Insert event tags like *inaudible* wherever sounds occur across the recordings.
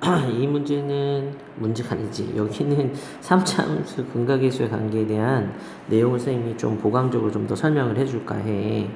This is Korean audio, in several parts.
*clears throat* 이 문제는 문제가 아니지. 여기는 3차 함수 근각계수의 관계에 대한 내용을 선생님이 좀 보강적으로 좀 더 설명을 해줄까 해.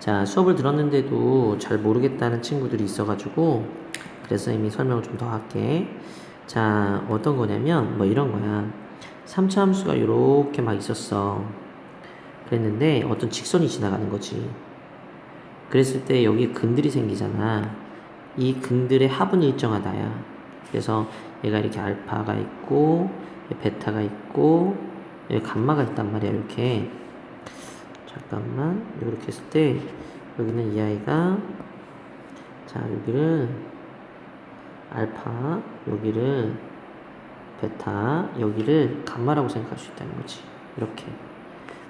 자, 수업을 들었는데도 잘 모르겠다는 친구들이 있어가지고, 그래서 선생님이 설명을 좀 더 할게. 자, 어떤 거냐면, 뭐 이런 거야. 3차 함수가 이렇게 막 있었어. 그랬는데, 어떤 직선이 지나가는 거지. 그랬을 때 여기 근들이 생기잖아. 이 근들의 합은 일정하다야. 그래서 얘가 이렇게 알파가 있고 베타가 있고 여기 감마가 있단 말이야 이렇게. 잠깐만 이렇게 했을 때 여기는 이 아이가 자 여기를 알파 여기를 베타 여기를 감마라고 생각할 수 있다는 거지. 이렇게.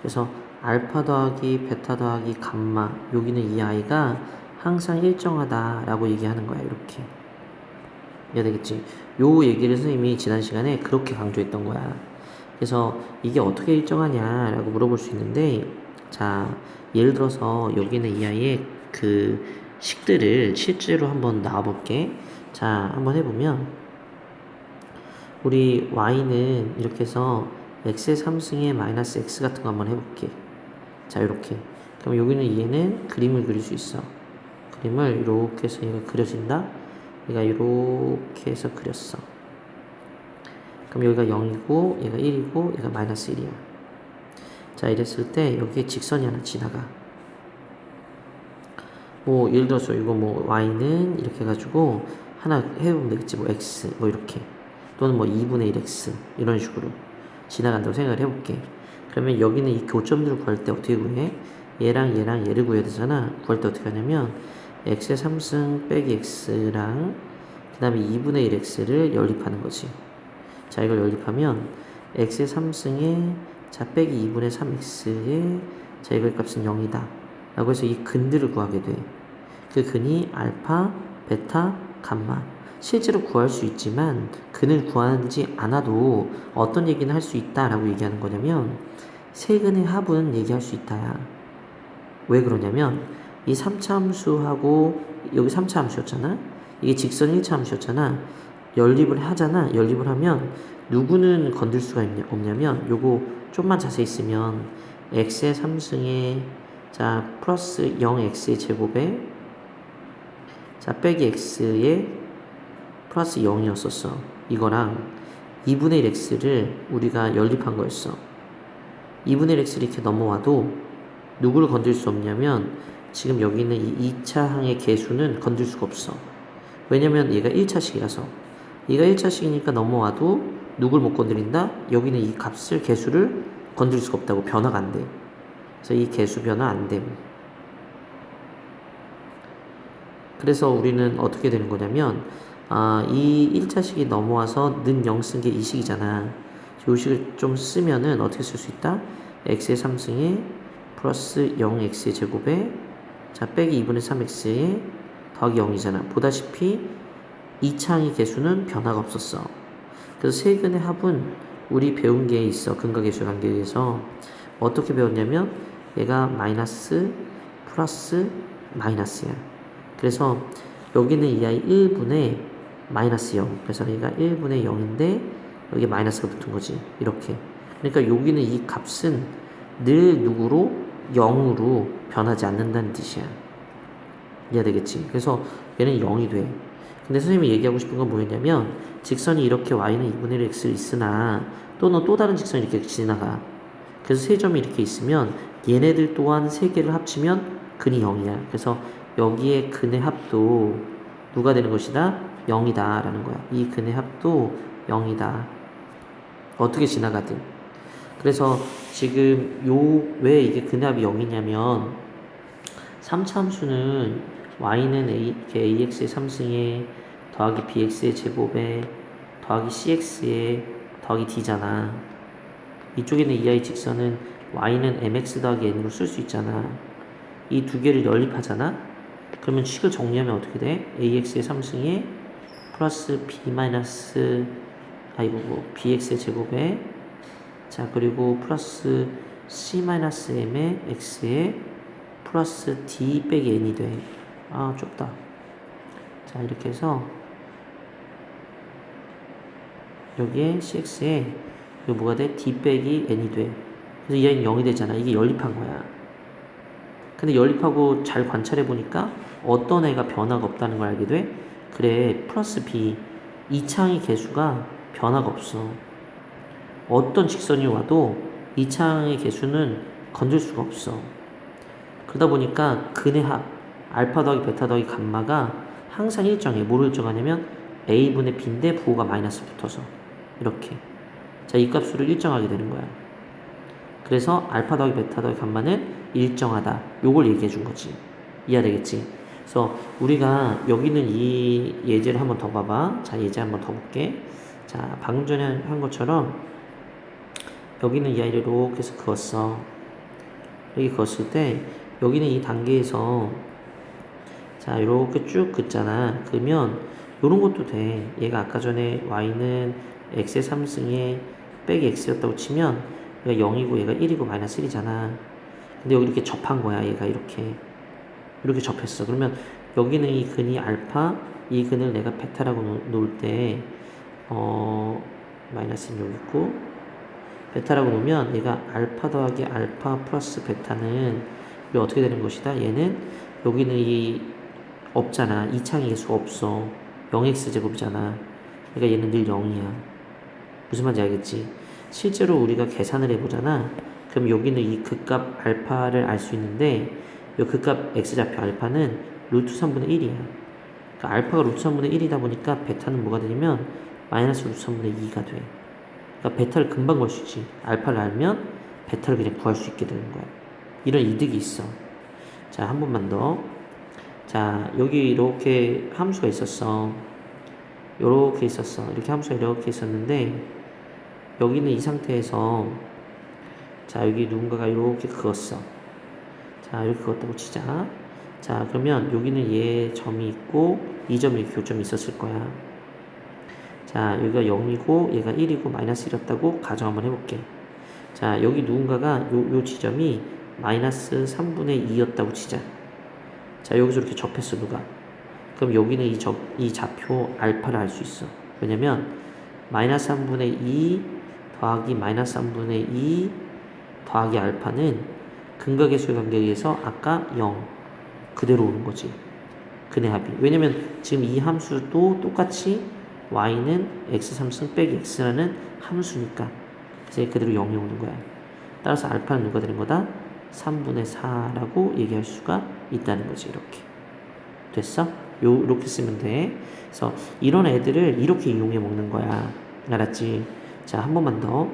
그래서 알파 더하기 베타 더하기 감마 여기는 이 아이가 항상 일정하다라고 얘기하는 거야 이렇게 이해되겠지? 요 얘기를 선생님이 지난 시간에 그렇게 강조했던 거야. 그래서 이게 어떻게 일정하냐라고 물어볼 수 있는데, 자, 예를 들어서 여기는 이 아이의 그 식들을 실제로 한번 나와볼게. 자, 한번 해보면, 우리 y는 이렇게 해서 x의 3승에 마이너스 x 같은 거 한번 해볼게. 자, 이렇게. 그럼 여기는 얘는 그림을 그릴 수 있어. 그림을 이렇게 해서 얘가 그려진다. 얘가 이렇게 해서 그렸어. 그럼 여기가 0이고 얘가 1이고 얘가 마이너스 1이야. 자 이랬을 때 여기에 직선이 하나 지나가. 뭐 예를 들어서 이거 뭐 y는 이렇게 해가지고 하나 해보면 되겠지 뭐 x 뭐 이렇게 또는 뭐 2분의 1x 이런 식으로 지나간다고 생각을 해볼게. 그러면 여기는 이 교점들을 구할 때 어떻게 구해? 얘랑 얘랑 얘를 구해야 되잖아. 구할 때 어떻게 하냐면 x의 3승 빼기 x랑 그 다음에 2분의 1x를 연립하는 거지. 자 이걸 연립하면 x의 3승에 자 빼기 2분의 3x에 자 이거의 값은 0이다. 라고 해서 이 근들을 구하게 돼. 그 근이 알파, 베타, 감마. 실제로 구할 수 있지만 근을 구하지 않아도 어떤 얘기는 할 수 있다라고 얘기하는 거냐면 세 근의 합은 얘기할 수 있다야. 왜 그러냐면 이 3차 함수하고 여기 3차 함수였잖아. 이게 직선 1차 함수였잖아. 연립을 하잖아. 연립을 하면 누구는 건들 수가 있냐, 없냐면 요거 좀만 자세히 쓰면 x의 3승에 자 플러스 0x의 제곱에 자 빼기 x의 플러스 0이었었어. 이거랑 2분의 1x를 우리가 연립한 거였어. 2분의 1x를 이렇게 넘어와도 누구를 건들 수 없냐면 지금 여기 있는 이 2차 항의 개수는 건들 수가 없어. 왜냐면 얘가 1차식이라서. 얘가 1차식이니까 넘어와도 누굴 못 건드린다? 여기는 이 값을 개수를 건들 수가 없다고 변화가 안 돼. 그래서 이 개수 변화 안 됨. 그래서 우리는 어떻게 되는 거냐면 아, 이 1차식이 넘어와서 는 0 쓴 게 이 식이잖아. 이 식을 좀 쓰면은 어떻게 쓸 수 있다? x의 3승에 플러스 0x의 제곱에 자 빼기 2분의 3x에 더하기 0이잖아. 보다시피 2차항의 개수는 변화가 없었어. 그래서 세근의 합은 우리 배운 게 있어. 근각계수 관계에서 어떻게 배웠냐면 얘가 마이너스 플러스 마이너스야. 그래서 여기는 이 아이 1분의 마이너스 0. 그래서 얘가 1분의 0인데 여기 마이너스가 붙은 거지. 이렇게. 그러니까 여기는 이 값은 늘 누구로 0으로 변하지 않는다는 뜻이야. 이해되겠지? 그래서 얘는 0이 돼. 근데 선생님이 얘기하고 싶은 건 뭐였냐면 직선이 이렇게 y는 2분의 1 x 있으나 또는 또 다른 직선이 이렇게 지나가. 그래서 세 점이 이렇게 있으면 얘네들 또한 세 개를 합치면 근이 0이야. 그래서 여기에 근의 합도 누가 되는 것이다? 0이다 라는 거야. 이 근의 합도 0이다. 어떻게 지나가든. 그래서 지금 요 왜 이게 근의 합이 0이냐면 3차 함수는 y는 a, ax의 3승에 더하기 bx의 제곱에 더하기 cx에 더하기 d잖아. 이쪽에는 이 i 직선은 y는 mx 더하기 n으로 쓸 수 있잖아. 이 두 개를 연립하잖아. 그러면 식을 정리하면 어떻게 돼? ax의 3승에 플러스 b 마이너스 아이고 뭐 bx의 제곱에 자 그리고 플러스 c 마이너스 m의 x에 플러스 d 빼기 n이 돼. 아 좁다. 자 이렇게 해서 여기에 cx에 이거 뭐가 돼? d 빼기 n이 돼. 그래서 이 아이는 0이 되잖아. 이게 연립한 거야. 근데 연립하고 잘 관찰해 보니까 어떤 애가 변화가 없다는 걸 알게 돼. 그래 플러스 b 이 창의 개수가 변화가 없어. 어떤 직선이 와도 이 창의 개수는 건들 수가 없어. 그러다 보니까 근의 합 알파 더하기 베타 더하기 감마가 항상 일정해. 뭐를 일정하냐면 a분의 b인데 부호가 마이너스 붙어서 이렇게. 자, 이 값수를 일정하게 되는 거야. 그래서 알파 더하기 베타 더하기 감마는 일정하다. 요걸 얘기해 준 거지. 이해되겠지? 그래서 우리가 여기는 이 예제를 한번 더 봐봐. 자, 예제 한번 더 볼게. 자, 방금 전에 한 것처럼 여기는 이 아이를 이렇게 해서 그었어. 여기 그었을 때 여기는 이 단계에서 자, 이렇게 쭉 긋잖아. 그러면 요런 것도 돼. 얘가 아까 전에 y는 x의 3승에 빼기 x였다고 치면 얘가 0이고 얘가 1이고 마이너스 1이잖아. 근데 여기 이렇게 접한 거야. 얘가 이렇게. 이렇게 접했어. 그러면 여기는 이 근이 알파, 이 근을 내가 베타라고 놓- 놓을 때, 어, 마이너스는 여기 있고, 베타라고 놓으면 얘가 알파 더하기 알파 플러스 베타는 이게 어떻게 되는 것이다? 얘는 여기는 이 없잖아. 이 창의 개수가 없어. 0x 제곱이잖아. 그러니까 얘는 늘 0이야. 무슨 말인지 알겠지? 실제로 우리가 계산을 해보잖아. 그럼 여기는 이 극값 알파를 알 수 있는데 이 극값 x좌표 알파는 루트 3분의 1이야. 그러니까 알파가 루트 3분의 1이다 보니까 베타는 뭐가 되냐면 마이너스 루트 3분의 2가 돼. 그러니까 베타를 금방 구할 수 있지. 알파를 알면 베타를 그냥 구할 수 있게 되는 거야. 이런 이득이 있어. 자, 한 번만 더. 자, 여기 이렇게 함수가 있었어. 요렇게 있었어. 이렇게 함수가 이렇게 있었는데, 여기는 이 상태에서, 자, 여기 누군가가 이렇게 그었어. 자, 이렇게 그었다고 치자. 자, 그러면 여기는 얘 점이 있고, 이 점이 이렇게 요점이 있었을 거야. 자, 여기가 0이고, 얘가 1이고, 마이너스 1이었다고 가정 한번 해볼게. 자, 여기 누군가가 요, 요 지점이 마이너스 3분의 2였다고 치자. 자, 여기서 이렇게 접했어, 누가. 그럼 여기는 이, 접, 이 좌표 알파를 알 수 있어. 왜냐면, 마이너스 3분의 2 더하기 마이너스 3분의 2 더하기 알파는 근각의수의 관계에 의해서 아까 0 그대로 오는 거지. 근의 합이. 왜냐면 지금 이 함수도 똑같이 y는 x3승 빼기 x라는 함수니까. 얘 그대로 0이 오는 거야. 따라서 알파는 누가 되는 거다? 3분의 4라고 얘기할 수가 있다는 거지. 이렇게. 됐어? 요, 이렇게 쓰면 돼. 그래서 이런 애들을 이렇게 이용해 먹는 거야. 알았지? 자, 한 번만 더.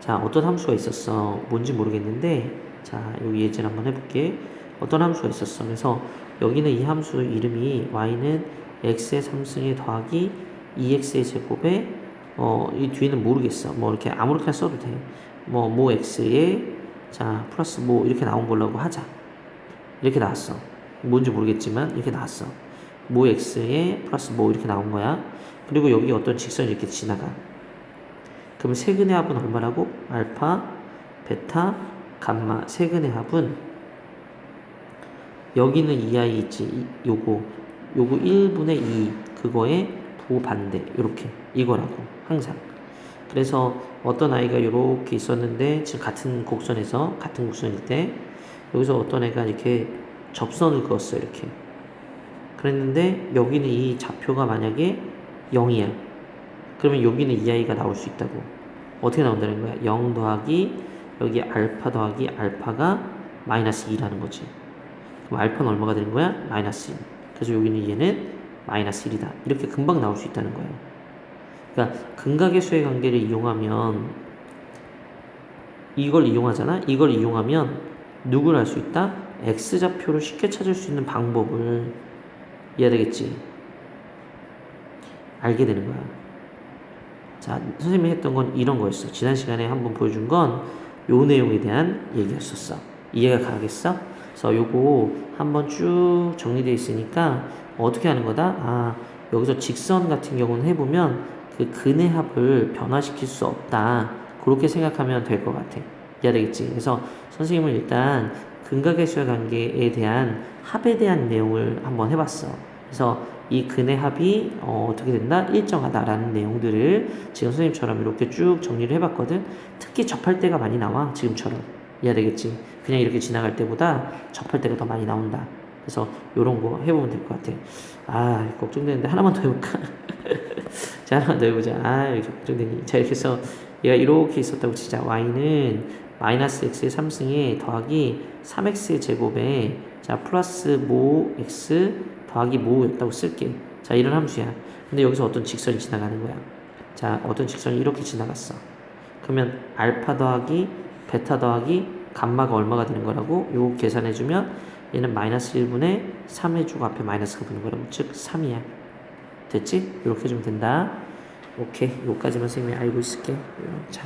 자, 어떤 함수가 있었어. 뭔지 모르겠는데, 자, 여기 예제를 한번 해볼게. 어떤 함수가 있었어. 그래서 여기는 이 함수 이름이 y는 x의 3승에 더하기 2x의 제곱에, 어, 이 뒤에는 모르겠어. 뭐 이렇게 아무렇게나 써도 돼. 뭐, 모 x에, 자, 플러스 뭐 이렇게 나온 걸로 하자. 이렇게 나왔어. 뭔지 모르겠지만, 이렇게 나왔어. 모 x에 플러스 뭐 이렇게 나온 거야. 그리고 여기 어떤 직선이 이렇게 지나가. 그럼 세근의 합은 얼마라고? 알파, 베타, 감마. 세근의 합은 여기는 이 아이 있지. 이- 요거. 요거 1분의 2 그거의 부반대. 요렇게. 이거라고. 항상. 그래서 어떤 아이가 요렇게 있었는데 지금 같은 곡선에서 같은 곡선일 때 여기서 어떤 애가 이렇게 접선을 그었어. 이렇게. 그랬는데 여기는 이 좌표가 만약에 0이야. 그러면 여기는 이 아이가 나올 수 있다고. 어떻게 나온다는 거야? 0 더하기 여기 알파 더하기 알파가 마이너스 2라는 거지. 그럼 알파는 얼마가 되는 거야? 마이너스 1. 그래서 여기는 얘는 마이너스 1이다. 이렇게 금방 나올 수 있다는 거예요. 그러니까 근각의 수의 관계를 이용하면 이걸 이용하잖아. 이걸 이용하면 누구를 알 수 있다? x 좌표를 쉽게 찾을 수 있는 방법을 이해되겠지? 알게 되는 거야. 자, 선생님이 했던 건 이런 거였어. 지난 시간에 한번 보여준 건 요 내용에 대한 얘기였었어. 이해가 가겠어? 그래서 요거 한번 쭉 정리되어 있으니까 어떻게 하는 거다? 아, 여기서 직선 같은 경우는 해보면 그 근의 합을 변화시킬 수 없다. 그렇게 생각하면 될 것 같아. 이해되겠지? 그래서 선생님은 일단 근각의 수의 관계에 대한 합에 대한 내용을 한번 해봤어. 그래서 이 근의 합이 어, 떻게 된다? 일정하다라는 내용들을 지금 선생님처럼 이렇게 쭉 정리를 해봤거든. 특히 접할 때가 많이 나와. 지금처럼. 이해되겠지? 그냥 이렇게 지나갈 때보다 접할 때가 더 많이 나온다. 그래서 요런 거 해보면 될 것 같아. 아, 걱정되는데 하나만 더 해볼까? *laughs* 자, 하나만 더 해보자. 아, 걱정되니. 자, 이렇게 해서 얘가 이렇게 있었다고 치자. y는 마이너스 x의 3승에 더하기 3x의 제곱에 자, 플러스 모 x 더하기 모였다고 쓸게. 자, 이런 함수야. 근데 여기서 어떤 직선이 지나가는 거야. 자, 어떤 직선이 이렇게 지나갔어. 그러면 알파 더하기 베타 더하기 감마가 얼마가 되는 거라고? 요거 계산해주면 얘는 마이너스 1분의 3 해주고 앞에 마이너스가 붙는 거라고. 즉, 3이야. 됐지? 이렇게 해주면 된다. 오케이. 요까지만 선생님이 알고 있을게. 자.